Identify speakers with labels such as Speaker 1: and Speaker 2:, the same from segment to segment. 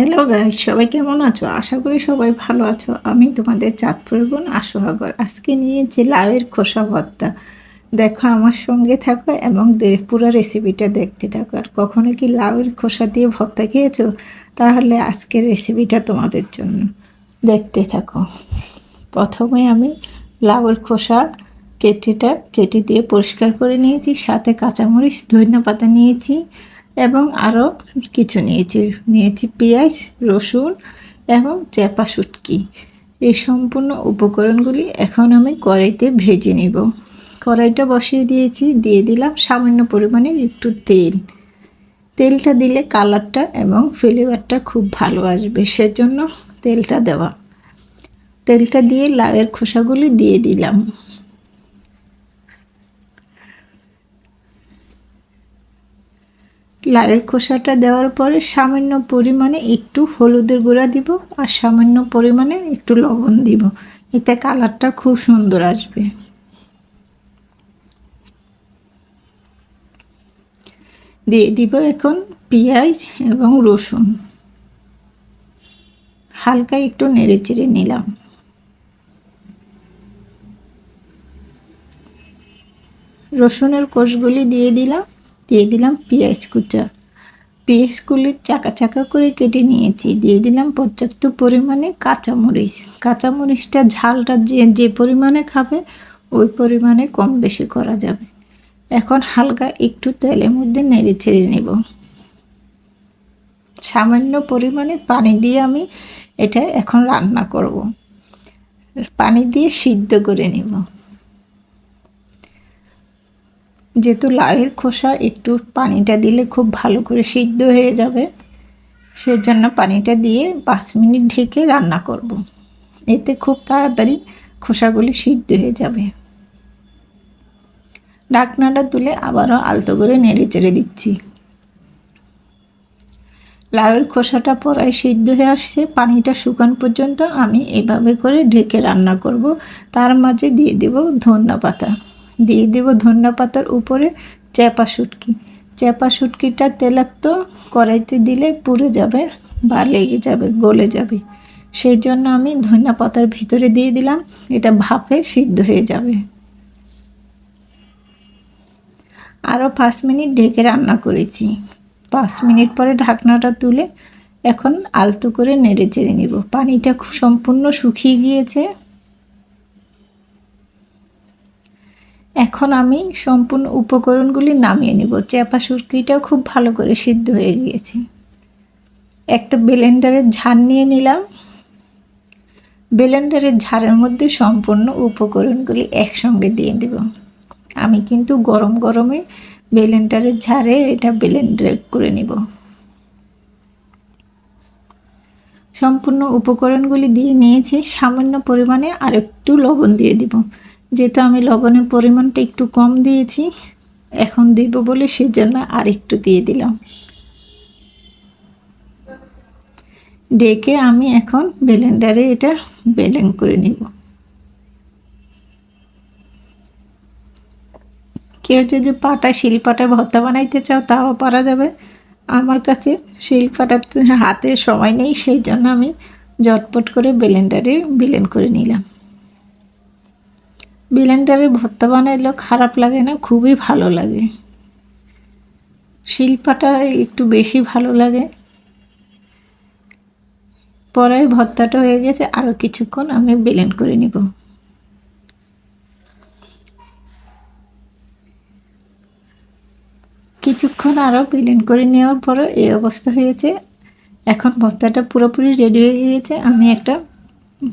Speaker 1: Hello guys সবাই কেমন আছো? আশা করি সবাই ভালো আছো। আমি তোমাদের চাঁদপুরের বোন আশুহাগর আজকে নিয়েছি লাউয়ের খোসা ভর্তা, দেখো আমার সঙ্গে থাকো এবং পুরো রেসিপিটা দেখতে থাকো। আর কখনো কি লাউয়ের খোসা দিয়ে ভর্তা খেয়েছো? তাহলে আজকের রেসিপিটা তোমাদের জন্য। দেখতে থাকো। প্রথমে আমি লাউয়ের খোসা কেটেটা কেটে দিয়ে পরিষ্কার করে নিয়েছি। সাথে কাঁচামরিচ, ধনিয়া পাতা নিয়েছি। এবং আরও কিছু নিয়েছি। নিয়েছি পেঁয়াজ, রসুন এবং চেপা শুটকি। এই সম্পূর্ণ উপকরণগুলি এখন আমি কড়াইতে ভেজে নিব। কড়াইটা বসিয়ে দিয়েছি, দিয়ে দিলাম সামান্য পরিমাণে একটু তেল। তেলটা দিলে কালারটা এবং ফ্লেভারটা খুব ভালো আসবে, সেজন্য তেলটা দেওয়া। তেলটা দিয়ে লাউয়ের খোসাগুলি দিয়ে দিলাম। লাউয়ের খোসাটা দেওয়ার পরে সামান্য পরিমাণে একটু হলুদের গুঁড়া দিব আর সামান্য পরিমাণে একটু লবণ দিব। এতে কালারটা খুব সুন্দর আসবে। দিয়ে দিব এখন পেঁয়াজ এবং রসুন। হালকা একটু নেড়ে চেড়ে নিলাম। রসুনের কোষগুলি দিয়ে দিলাম। দিয়ে দিলাম পেঁয়াজ কুচা। পেঁয়াজগুলি চাকা চাকা করে কেটে নিয়েছি। দিয়ে দিলাম পর্যাপ্ত পরিমাণে কাঁচামরিচ। কাঁচামরিচটা ঝালটা যে যে পরিমাণে খাবে, ওই পরিমাণে কম বেশি করা যাবে। এখন হালকা একটু তেলের মধ্যে নেড়ে ছেড়ে নেব। সামান্য পরিমাণে পানি দিয়ে আমি এটা এখন রান্না করব। পানি দিয়ে সিদ্ধ করে নেব। যেহেতু লাউয়ের খোসা, একটু পানিটা দিলে খুব ভালো করে সিদ্ধ হয়ে যাবে। সেজন্য পানিটা দিয়ে পাঁচ মিনিট ঢেকে রান্না করব। এতে খুব তাড়াতাড়ি খোসাগুলি সিদ্ধ হয়ে যাবে। ডাকনাটা তুলে আবারও আলতো করে নেড়ে চেড়ে দিচ্ছি। লাউয়ের খোসাটা পরায় সিদ্ধ হয়ে আসছে। পানিটা শুকান পর্যন্ত আমি এভাবে করে ঢেকে রান্না করব। তার মাঝে দিয়ে দেব ধন্যা পাতা দিয়ে দেব ধন্যা পাতার উপরে চ্যাপা শুটকি। চ্যাপা শুটকিটা তেলাক্ত কড়াইতে দিলে পুড়ে যাবে বা লেগে যাবে, গলে যাবে। সেই জন্য আমি ধনিয়া পাতার ভিতরে দিয়ে দিলাম, এটা ভাপে সিদ্ধ হয়ে যাবে। আরও পাঁচ মিনিট ঢেকে রান্না করেছি। পাঁচ মিনিট পরে ঢাকনাটা তুলে এখন আলতো করে নেড়ে চেড়ে নিব। পানিটা সম্পূর্ণ শুকিয়ে গিয়েছে। এখন আমি সম্পূর্ণ উপকরণগুলি নামিয়ে নিব। চেপা সুরকিটাও খুব ভালো করে সিদ্ধ হয়ে গিয়েছে। একটা ব্লেন্ডারের ঝাড় নিয়ে নিলাম। ব্লেন্ডারের ঝাড়ের মধ্যে সম্পূর্ণ উপকরণগুলি একসঙ্গে দিয়ে দেব। আমি কিন্তু গরম গরমে ব্লেন্ডারের ঝাড়ে এটা ব্লেন্ডার করে নিব। সম্পূর্ণ উপকরণগুলি দিয়ে নিয়েছি। সামান্য পরিমাণে আরেকটু লবণ দিয়ে দিব। যেহেতু আমি লবণের পরিমাণটা একটু কম দিয়েছি, এখন দিব বলে সেজন্য আর একটু দিয়ে দিলাম। ডেকে আমি এখন ব্লেন্ডারে এটা বেলেন করে নিব। কেউ যদি পাটা, শিলপাটা ভর্তা বানাইতে চাও তাও পারা যাবে। আমার কাছে শিলপাটার হাতে সময় নেই, সেই জন্য আমি জটপট করে ব্লেন্ডারে বিলেন করে নিলাম। ব্লেন্ডারে ভর্তা বানাইলেও খারাপ লাগে না, খুবই ভালো লাগে। শিল্পাটা একটু বেশি ভালো লাগে। পরে ভর্তাটা হয়ে গেছে আরও কিছুক্ষণ আমি বেলেন করে নিব। কিছুক্ষণ আরও বেলেন করে নেওয়ার পরে এই অবস্থা হয়েছে। এখন ভর্তাটা পুরোপুরি রেডি হয়ে গিয়েছে। আমি একটা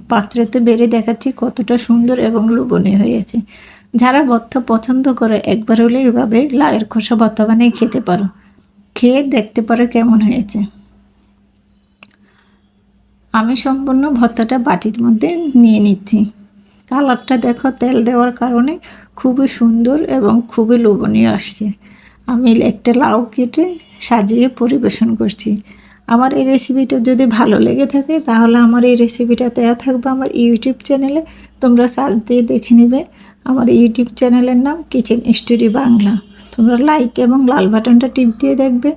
Speaker 1: পাত্রেতে বেড়ে দেখাচ্ছি কতটা সুন্দর এবং লোভনীয় হয়েছে। যারা ভর্তা পছন্দ করে, একবার হলে এভাবে লাউয়ের খোসা ভর্তা বানিয়ে খেতে পারো। খেয়ে দেখতে পারো কেমন হয়েছে। আমি সম্পূর্ণ ভর্তাটা বাটির মধ্যে নিয়ে নিচ্ছি। কালারটা দেখো, তেল দেওয়ার কারণে খুবই সুন্দর এবং খুবই লোভনীয় আসছে। আমি একটা লাউ কেটে সাজিয়ে পরিবেশন করছি। আমার এই রেসিপিটা যদি ভালো লেগে থাকে, তাহলে আমার এই রেসিপিটা দেওয়া থাকবে আমার ইউটিউব চ্যানেলে তোমরা সার্চ দিয়ে দেখে নেবে। আমার ইউটিউব চ্যানেলের নাম কিচেন স্টোরি বাংলা তোমরা লাইক এবং লাল বাটনটা টিপ দিয়ে দেখবে,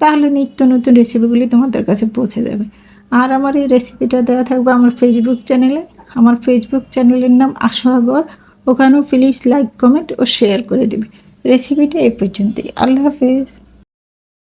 Speaker 1: তাহলে নিত্য নতুন রেসিপিগুলি তোমাদের কাছে পৌঁছে যাবে। আর আমার এই রেসিপিটা দেওয়া থাকবে আমার ফেসবুক চ্যানেলে আমার ফেসবুক চ্যানেলের নাম আশাগর ওখানেও প্লিজ লাইক কমেন্ট ও শেয়ার করে দেবে। রেসিপিটা এই পর্যন্তই। আল্লাহ হাফেজ।